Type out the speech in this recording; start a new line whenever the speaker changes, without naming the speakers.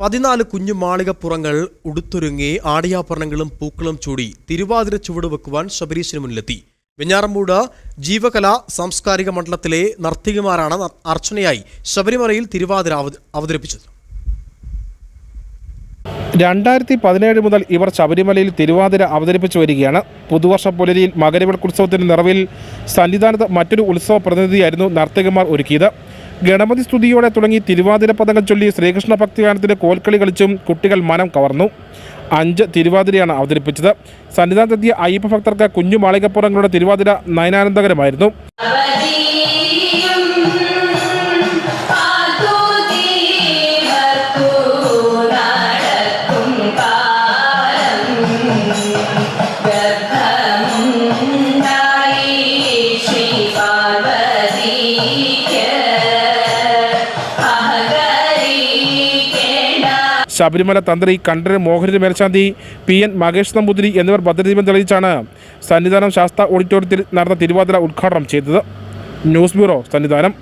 പതിനാല് കുഞ്ഞു മാളികപ്പുറങ്ങൾ ഉടുത്തൊരുങ്ങി ആടിയാഭരണങ്ങളും പൂക്കളും ചൂടി തിരുവാതിര ചുവട് വെക്കുവാൻ ശബരീശന് മുന്നിലെത്തി. വെഞ്ഞാറമ്പൂട് ജീവകല സാംസ്കാരിക മണ്ഡലത്തിലെ നർത്തകിമാരാണ് അർച്ചനയായി ശബരിമലയിൽ തിരുവാതിര അവത- അവതരിപ്പിച്ചത്.
രണ്ടായിരത്തി പതിനേഴ് മുതൽ ഇവർ ശബരിമലയിൽ തിരുവാതിര അവതരിപ്പിച്ചു വരികയാണ്. പുതുവർഷ പുലരിയിൽ മകരവിളക്കുത്സവത്തിന്റെ നിറവിൽ സന്നിധാനത്ത് മറ്റൊരു ഉത്സവ പ്രതിനിധിയായിരുന്നു നർത്തകന്മാർ ഒരുക്കിയത്. ഗണപതി സ്തുതിയോടെ തുടങ്ങി തിരുവാതിര പദങ്ങൾ ചൊല്ലി ശ്രീകൃഷ്ണ ഭക്തിഗാനത്തിന്റെ കോൽക്കളി കളിച്ചും കുട്ടികൾ മനം കവർന്നു. അഞ്ച് തിരുവാതിരയാണ് അവതരിപ്പിച്ചത്. സന്നിധാനത്തെത്തിയ അയ്യപ്പ ഭക്തർക്ക് കുഞ്ഞു മാളികപ്പുറങ്ങളുടെ തിരുവാതിര നയനാനന്ദകരമായിരുന്നു. ശബരിമല തന്ത്രി കണ്ഠര് മോഹനര് മേൽശാന്തി പി എൻ മഹേഷ് നമ്പൂതിരി എന്നിവർ ഭദ്രദീപം തെളിയിച്ചാണ് സന്നിധാനം ശാസ്ത്ര ഓഡിറ്റോറിയത്തിൽ നടന്ന തിരുവാതിര ഉദ്ഘാടനം ചെയ്തത്. News bureau Sannidhanam.